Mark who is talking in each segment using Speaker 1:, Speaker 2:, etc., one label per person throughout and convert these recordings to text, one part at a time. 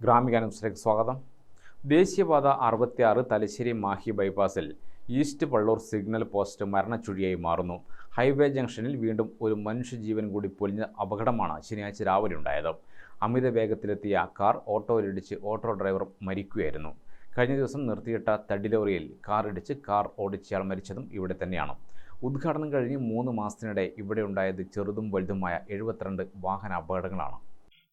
Speaker 1: ഗ്രാമിക സ്വാഗതം. ദേശീയപാത അറുപത്തിയാറ് തലശ്ശേരി മാഹി ബൈപ്പാസിൽ ഈസ്റ്റ് പള്ളൂർ സിഗ്നൽ പോസ്റ്റ് മരണച്ചുഴിയായി മാറുന്നു. ഹൈവേ ജംഗ്ഷനിൽ വീണ്ടും ഒരു മനുഷ്യജീവൻ കൂടി പൊലിഞ്ഞ അപകടമാണ് ശനിയാഴ്ച രാവിലെ ഉണ്ടായത്. അമിത വേഗത്തിലെത്തിയ കാർ ഓട്ടോയിലിടിച്ച് ഓട്ടോ ഡ്രൈവർ മരിക്കുകയായിരുന്നു. കഴിഞ്ഞ ദിവസം നിർത്തിയിട്ട തടിലോറിയിൽ കാർ ഇടിച്ച് കാർ ഓടിച്ചയാൾ മരിച്ചതും ഇവിടെ തന്നെയാണ്. ഉദ്ഘാടനം കഴിഞ്ഞ് മൂന്ന് മാസത്തിനിടെ ഇവിടെ ഉണ്ടായത് ചെറുതും വലുതുമായ എഴുപത്തിരണ്ട് വാഹന അപകടങ്ങളാണ്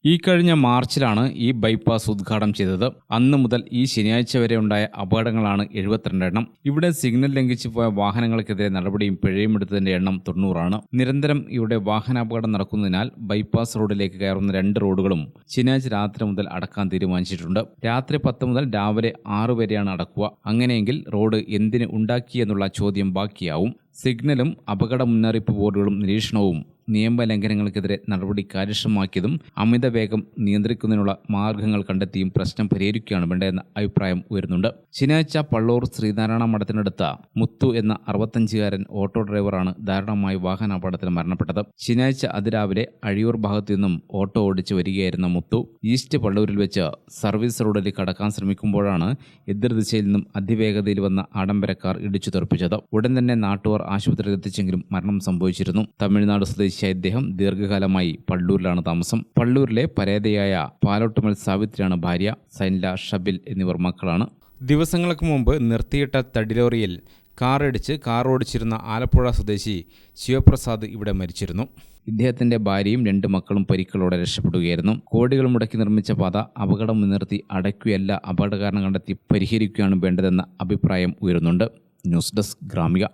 Speaker 1: ഈ കഴിഞ്ഞ മാർച്ചിലാണ് ഈ ബൈപ്പാസ് ഉദ്ഘാടനം ചെയ്തത്. അന്ന് മുതൽ ഈ ശനിയാഴ്ച വരെ ഉണ്ടായ അപകടങ്ങളാണ് എഴുപത്തിരണ്ട് എണ്ണം. ഇവിടെ സിഗ്നൽ ലംഘിച്ചു പോയ വാഹനങ്ങൾക്കെതിരെ നടപടിയും പിഴയും എടുത്തതിന്റെ എണ്ണം തൊണ്ണൂറാണ്. നിരന്തരം ഇവിടെ വാഹനാപകടം നടക്കുന്നതിനാൽ ബൈപ്പാസ് റോഡിലേക്ക് കയറുന്ന രണ്ട് റോഡുകളും ശനിയാഴ്ച രാത്രി മുതൽ അടക്കാൻ തീരുമാനിച്ചിട്ടുണ്ട്. രാത്രി പത്ത് മുതൽ രാവിലെ ആറ് വരെയാണ് അടക്കുക. അങ്ങനെയെങ്കിൽ റോഡ് എന്തിന് ഉണ്ടാക്കിയെന്നുള്ള ചോദ്യം ബാക്കിയാവും. സിഗ്നലും അപകട മുന്നറിയിപ്പ് ബോർഡുകളും നിരീക്ഷണവും നിയമലംഘനങ്ങൾക്കെതിരെ നടപടി കാര്യക്ഷമമാക്കിയതും അമിത വേഗം നിയന്ത്രിക്കുന്നതിനുള്ള മാർഗങ്ങൾ കണ്ടെത്തിയും പ്രശ്നം പരിഹരിക്കുകയാണ് വേണ്ടതെന്ന അഭിപ്രായം ഉയരുന്നുണ്ട്. ശനിയാഴ്ച പള്ളൂർ ശ്രീനാരായണ മഠത്തിനടുത്ത മുത്തു എന്ന അറുപത്തഞ്ചുകാരൻ ഓട്ടോ ഡ്രൈവറാണ് ദാരുണമായി വാഹനാപകടത്തിൽ മരണപ്പെട്ടത്. ശനിയാഴ്ച അതിരാവിലെ അഴിയൂർ ഭാഗത്തു നിന്നും ഓട്ടോ ഓടിച്ചു വരികയായിരുന്ന മുത്തു ഈസ്റ്റ് പള്ളൂരിൽ വെച്ച് സർവീസ് റോഡിൽ കടക്കാൻ ശ്രമിക്കുമ്പോഴാണ് എതിർദിശയിൽ നിന്നും അതിവേഗതയിൽ വന്ന ആഡംബരക്കാർ ഇടിച്ചു തെറിപ്പിച്ചത്. ഉടൻ തന്നെ നാട്ടുകാർ ആശുപത്രിയിൽ എത്തിച്ചെങ്കിലും മരണം സംഭവിച്ചിരുന്നു. തമിഴ്നാട് സ്വദേശിയായ ഇദ്ദേഹം ദീർഘകാലമായി പള്ളൂരിലാണ് താമസം. പള്ളൂരിലെ പരേതയായ പാലോട്ടുമൽ സാവിത്രിയാണ് ഭാര്യ സൈൻല ഷബിൽ എന്നിവർ മക്കളാണ്. ദിവസങ്ങൾക്ക് മുമ്പ് നിർത്തിയിട്ട തടിലോറിയിൽ കാറടിച്ച് കാർ ഓടിച്ചിരുന്ന ആലപ്പുഴ സ്വദേശി ശിവപ്രസാദ് ഇവിടെ മരിച്ചിരുന്നു. ഇദ്ദേഹത്തിന്റെ ഭാര്യയും രണ്ട് മക്കളും പരിക്കളോടെ രക്ഷപ്പെടുകയായിരുന്നു. കോടികൾ മുടക്കി നിർമ്മിച്ച പാത അപകടം മുൻനിർത്തി അടയ്ക്കുകയല്ല അപകടകാരണം കണ്ടെത്തി പരിഹരിക്കുകയാണ് വേണ്ടതെന്ന അഭിപ്രായം ഉയരുന്നുണ്ട്. News desk Gramika.